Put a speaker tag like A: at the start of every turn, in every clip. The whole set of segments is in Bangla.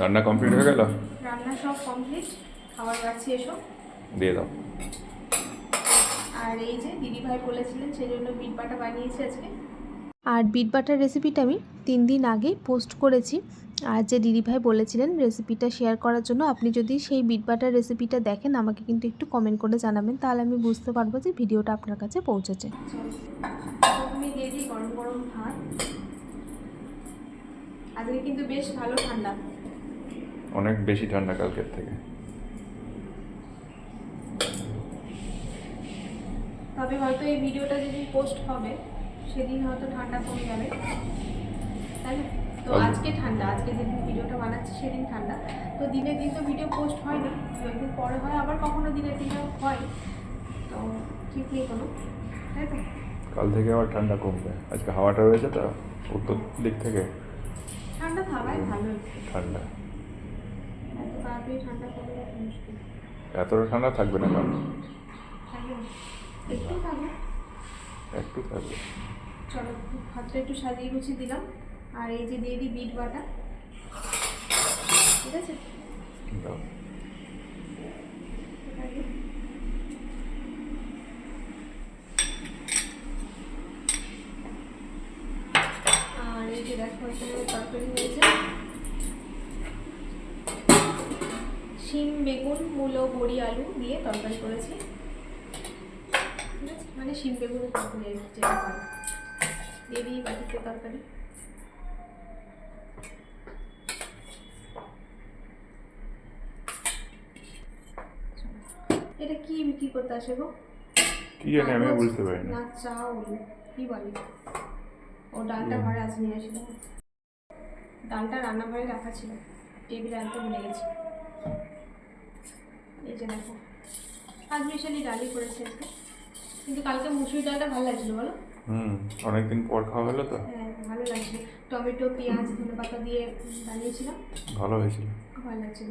A: রান্না কমপ্লিট হয়ে গেল?
B: রান্না সব কমপ্লিট খাবার রাখছি এসো।
A: দিয়ে দাও।
B: আর এই যে দিদি ভাই বলেছিলেন সেই জন্য বিট বাটা বানিয়েছি আজকে।
C: আর বিট বাটার রেসিপিটা আমি তিন দিন আগে পোস্ট করেছি। আর যে দিদিভাই বলেছিলেন রেসিপিটা শেয়ার করার জন্য আপনি যদি সেই বিট বাটার রেসিপিটা দেখেন আমাকে কিন্তু একটু কমেন্ট করে জানাবেন তাহলে আমি বুঝতে পারব যে ভিডিওটা আপনার কাছে পৌঁছেছে।
B: গরম গরম ভাত। আজকে কিন্তু বেশ ভালো ঠান্ডা।
A: অনেক বেশি ঠান্ডা কালকের থেকে।
B: তবে হয়তো এই ভিডিওটা যেদিন পোস্ট হবে সেদিন হয়তো ঠান্ডা কমে যাবে। তাই না? তো। আজকে ঠান্ডা আজকে যেদিন ভিডিওটা বানাচ্ছি সেদিন ঠান্ডা। তো দিনের দিন তো ভিডিও পোস্ট হয় না একদিন পরে হয় আবার কখনো দিনের দিনেও হয়। তো ঠিক নেই কোনো তাই তো?
A: কাল থেকে আবার ঠান্ডা কমবে। আজকে হাওয়াটা রয়েছে তো উত্তর দিক থেকে।
B: ঠান্ডা থাকাই ভালো
A: ঠান্ডা।
B: তাড়াতাড়ি ঠান্ডা যাবে মুশকিল।
A: এতটা ঠান্ডা থাকবে না কারণ
B: একটু থাকবে।
A: একটু থাকবে।
B: চলো হাতটা একটু সাজিয়ে গুছিয়ে দিলাম। আর এই যে দিয়ে দিই বিট বাটা। ঠিক আছে?
A: দাও।
B: আর এই যে দেখো এখানে তরকারি হয়েছে। শিম বেগুন মূলো বড়ি আলু দিয়ে তরকারি করেছি। মানে শিম বেগুন তরকারি যেটা হয়। দিয়ে দিই বাটিতে তরকারি। এটা কি বিক্রি করতে আসে গো?
A: কি জানি আমিও বুঝতে পারি না
B: চাউল কি বলে? ও ডালটা ঘরে আসে নিয়ে আসলো ডালটা রান্নাঘরে রাখা ছিল। টেবিলে আনতে ভুলে গেছি। এই যে দেখো আজ মিশালি ডালই করেছে আজকে। কিন্তু কালকে মুসুরি ডালটা ভালো লাগছিল বলো?
A: হুম অনেকদিন পর খাওয়া হলো তো।
B: হ্যাঁ ভালো লাগছে। টমেটো পেঁয়াজ ধনে পাতা দিয়ে বানিয়েছিলাম।
A: ভালো হয়েছিল।
B: ভালো লাগছিল।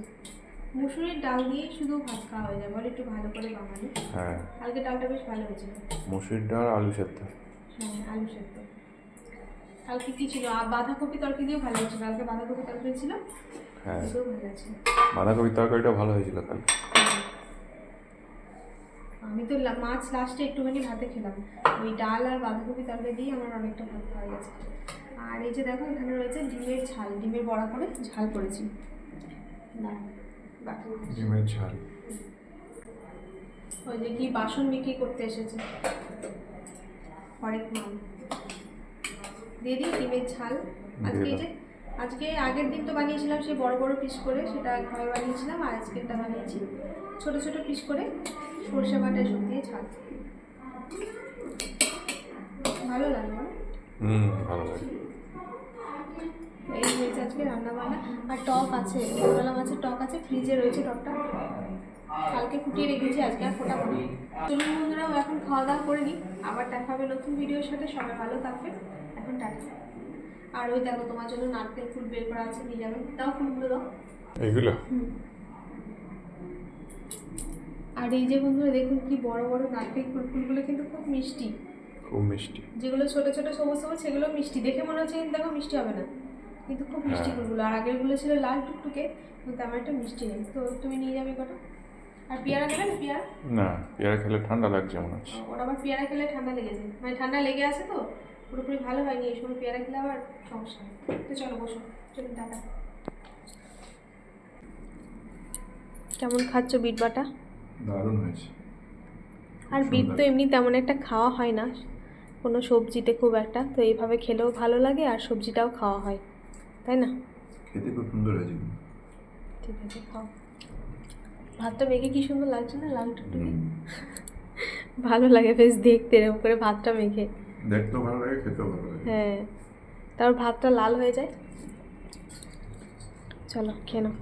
B: মুসুরির ডাল দিয়ে শুধু ভাত খাওয়া হয়ে যায় বলো একটু ভালো করে বানানো
A: হ্যাঁ।
B: কালকে ডালটা বেশ ভালো হয়েছিল।
A: মুসুরির ডাল আলু সেদ্ধ।
B: হ্যাঁ আলু সেদ্ধ। কালকে কি ছিল? আর বাঁধাকপি তরকারি দিয়েও ভালো হয়েছিল। কালকে বাঁধাকপি তরকারি ছিল
A: হ্যাঁ।
B: ভালো লাগছিল
A: বাঁধাকপির তরকারিটা ভালো হয়েছিল কালকে।
B: আমি তো মাছ লাস্টে একটুখানি ভাতে খেলাম। ওই ডাল আর বাঁধাকপি তরকারি দিয়ে আমার অনেকটা ভাত খাওয়া গেছে। আর এই যে দেখো এখানে রয়েছে ডিমের ঝাল ডিমের বড়া করে ঝাল করেছি।
A: ডিমের ঝাল।
B: ওই যে কি বাসন বিক্রি করতে এসেছে। হরেক মাল। দিয়ে দিই ডিমের ঝাল। আজকে এই যে আজকে আগের দিন তো বানিয়েছিলাম সেই বড় বড় পিস করে সেটা ঘরে বানিয়েছিলাম আর আজকেরটা বানিয়েছি ছোট ছোট পিস করে সর্ষে বাটা এসব দিয়ে ঝাল। ভালো লাগে বলো?
A: হুম ভালো লাগে।
B: এই হয়েছে আজকে রান্না বান্না আর টক আছে ওরলা মাছের টক আছে ফ্রিজে রয়েছে টকটা। কালকে ফুটিয়ে রেখেছি আজকে আর ফোটাবো না। চলুন বন্ধুরাও এখন খাওয়া দাওয়া করে নিই। আবার দেখা হবে নতুন ভিডিওর সাথে সবাই ভালো থাকবে এখন টাটা। আর ওই দেখো তোমার জন্য নারকেল ফুল বের করা আছে নিয়ে যাবে। দাও ফুলগুলো দাও।
A: এগুলো
B: আর এই যে বন্ধুরা দেখুন কি বড় বড় নারকেল ফুল ফুলগুলো কিন্তু খুব মিষ্টি।
A: খুব মিষ্টি।
B: যেগুলো ছোট ছোট সবুজ সবুজ সেগুলো মিষ্টি। দেখে মনে হচ্ছে কিন্তু দেখো মিষ্টি হবে না। কিন্তু খুব মিষ্টি
A: হ্যাঁ।
B: ফুলগুলো। আর আগেরগুলো ছিল লাল টুকটুকে কিন্তু তেমন একটা মিষ্টি নেই। তো তুমি নিয়ে যাবে কটা? আর পেয়ারা নেবে না পেয়ারা?
A: না পেয়ারা খেলে ঠান্ডা লাগছে মনে হচ্ছে।
B: ওর আবার পেয়ারা খেলে ঠান্ডা লেগে যায়। মানে ঠান্ডা লেগে আছে তো? পুরোপুরি ভালো হয়নি এই সময় পেয়ারা খেলে আবার সমস্যা তো চলো বসো। চলুন টাটা। কেমন খাচ্ছ বিট বাটা?
A: দারুণ হয়েছে।
B: আর বিট তো এমনি তেমন একটা খাওয়া হয় না। কোনো সবজিতে খুব একটা তো এইভাবে খেলেও ভালো লাগে আর সবজিটাও খাওয়া হয় তাই না?
A: খেতে খুব সুন্দর হয়েছে
B: ঠিক আছে খাও। ভাতটা মেখে কি সুন্দর লাগছে না? লাল টুকটুকে? ভালো লাগে বেশ দেখতে এরকম করে ভাতটা মেখে।
A: দেখতেও ভালো লাগে, খেতেও ভালো লাগে।
B: হ্যাঁ। তারপর ভাতটা লাল হয়ে যায়। চলো, খেয়ে নাও।